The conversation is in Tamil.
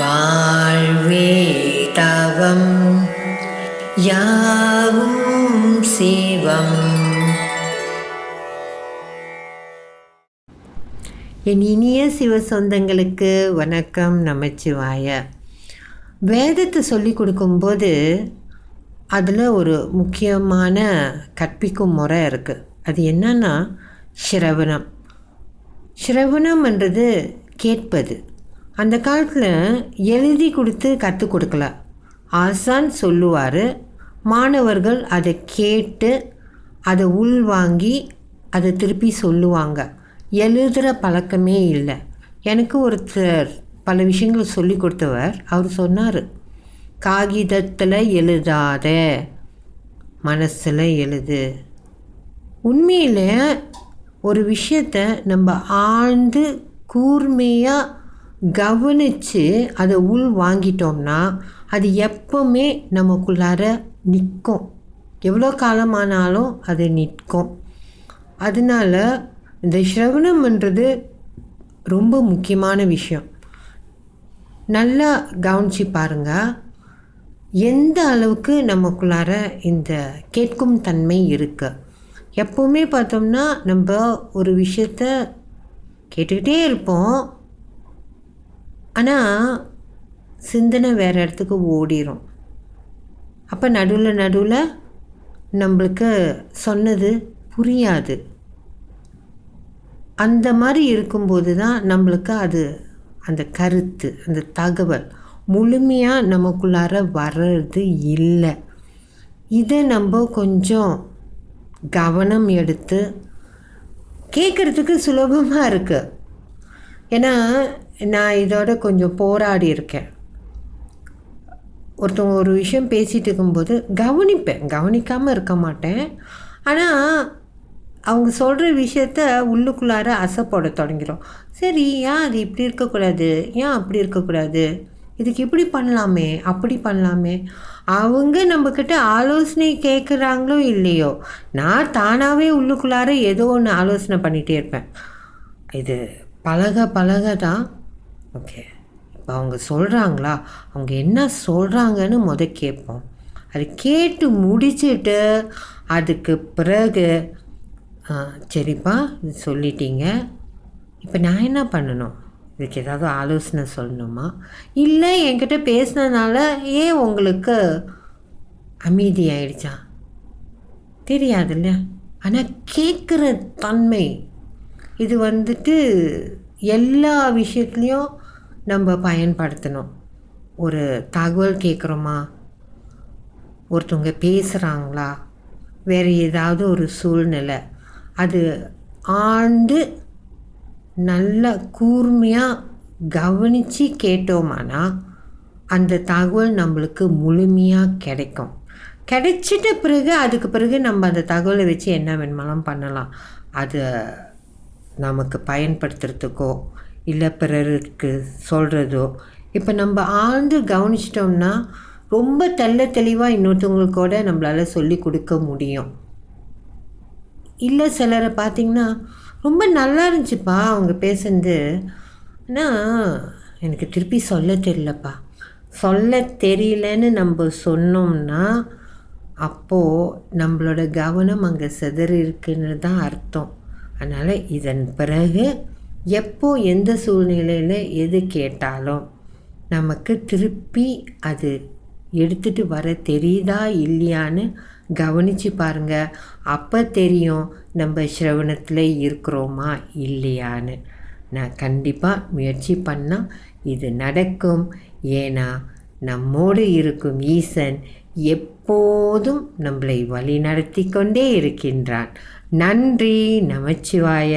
வாழ்வே தவம் யாவும் சிவம். என் இனிய சிவ சொந்தங்களுக்கு வணக்கம் நமச்சிவாய. வேதத்தை சொல்லி கொடுக்கும்போது அதில் ஒரு முக்கியமான கற்பிக்கும் முறை இருக்குது அது என்னன்னா சிரவணம். சிரவணம்ன்றது கேட்பது. அந்த காலத்தில் எழுதி கொடுத்து கற்றுக் கொடுக்கல. ஆசான் சொல்லுவார் மாணவர்கள் அதை கேட்டு அதை உள்வாங்கி அதை திருப்பி சொல்லுவாங்க. எழுதுகிற பழக்கமே இல்லை. எனக்கு ஒருத்தர் பல விஷயங்கள் சொல்லி கொடுத்தவர். அவர் சொன்னார் காகிதத்தில் எழுதாத மனசில் எழுது. உண்மையில் ஒரு விஷயத்தை நம்ம ஆழ்ந்து கூர்மையாக கவனித்து அதை உள் வாங்கிட்டோம்னா அது எப்போவுமே நமக்குள்ளார நிற்கும். எவ்வளோ காலமானாலும் அது நிற்கும். அதனால் இந்த ஸ்ரவணம்ன்றது ரொம்ப முக்கியமான விஷயம். நல்லா கவனித்து பாருங்கள் எந்த அளவுக்கு நமக்குள்ளார இந்த கேட்கும் தன்மை இருக்குது எப்போவுமே பார்த்தோம்னா நம்ம ஒரு விஷயத்த கேட்டுக்கிட்டே இருப்போம். ஆனால் சிந்தனை வேறு இடத்துக்கு ஓடிரும். அப்போ நடுவில் நடுவில் நம்மளுக்கு சொன்னது புரியாது. அந்த மாதிரி இருக்கும்போது தான் நம்மளுக்கு அது அந்த கருத்து அந்த தகவல் முழுமையாக நமக்குள்ளார வர்றது இல்லை. இதை நம்ம கொஞ்சம் கவனம் எடுத்து கேட்குறதுக்கு சுலபமாக இருக்குது ஏன்னா நான் இதோட கொஞ்சம் போராடி இருக்கேன். ஒருத்தவங்க ஒரு விஷயம் பேசிகிட்டு இருக்கும்போது கவனிப்பேன். கவனிக்காமல் இருக்க மாட்டேன். ஆனால் அவங்க சொல்கிற விஷயத்த உள்ளுக்குள்ளார அசைப்போட தொடங்கிடும் சரி ஏன் அது இப்படி இருக்கக்கூடாது? ஏன் அப்படி இருக்கக்கூடாது? இதுக்கு இப்படி பண்ணலாமே அப்படி பண்ணலாமே. அவங்க நம்மக்கிட்ட ஆலோசனை கேட்குறாங்களோ இல்லையோ நான் தானாகவே உள்ளுக்குள்ளார ஏதோ ஒன்று ஆலோசனை பண்ணிகிட்டே இருப்பேன். இது பழக பழக தான் ஓகே இப்போ அவங்க சொல்கிறாங்களா அவங்க என்ன சொல்கிறாங்கன்னு முத கேட்போம் அது கேட்டு முடிச்சுட்டு அதுக்கு பிறகு சரிப்பா சொல்லிட்டீங்க. இப்போ நான் என்ன பண்ணணும்? இதுக்கு ஏதாவது ஆலோசனை சொல்லணுமா? இல்லை என்கிட்ட பேசினதுனால ஏன் உங்களுக்கு அமைதி ஆயிடுச்சா தெரியாதுல்ல. ஆனால் கேட்குற தன்மை. இது வந்துட்டு எல்லா விஷயத்துலேயும் நம்ம பயன்படுத்தணும். ஒரு தகவல் கேட்குறோமா ஒருத்தவங்க பேசுகிறாங்களா வேறு ஏதாவது ஒரு சூழ்நிலை. அது ஆண்டு நல்ல கூர்மையாக கவனித்து கேட்டோமானா அந்த தகவல் நம்மளுக்கு முழுமையாக கிடைக்கும். கிடைச்சிட்ட பிறகு அதுக்கு பிறகு நம்ம அந்த தகவலை வச்சு என்ன வேணுமாலும் பண்ணலாம். அது நமக்கு பயன்படுத்துறதுக்கோ இல்லை பிறருக்கு சொல்கிறதோ இப்போ நம்ம ஆழ்ந்து கவனிச்சிட்டோம்னா ரொம்ப தெல்ல தெளிவாக இன்னொருத்தவங்களுக்கோட நம்மளால் சொல்லி கொடுக்க முடியும். இல்லை சிலரை பார்த்திங்கன்னா ரொம்ப நல்லா இருந்துச்சுப்பா அவங்க பேசுனது. ஆனால் எனக்கு திருப்பி சொல்ல தெரியலப்பா. சொல்ல தெரியலன்னு நம்ம சொன்னோம்னா அப்போது நம்மளோட கவனம் அங்கே சிதறி இருக்குன்னு தான் அர்த்தம். அதனால் இதன் பிறகு எப்போ எந்த சூழ்நிலையில் எது கேட்டாலும் நமக்கு திருப்பி அது எடுத்துகிட்டு வர தெரியுதா இல்லையான்னு கவனித்து பாருங்கள் அப்போ தெரியும் நம்ம சிரவணத்தில் இருக்கிறோமா இல்லையான்னு. நான் கண்டிப்பாக முயற்சி பண்ணால் இது நடக்கும். ஏன்னா நம்மோடு இருக்கும் ஈசன் எப்போதும் நம்மளை வழி நடத்தி கொண்டே இருக்கின்றான். நன்றி நமச்சிவாய.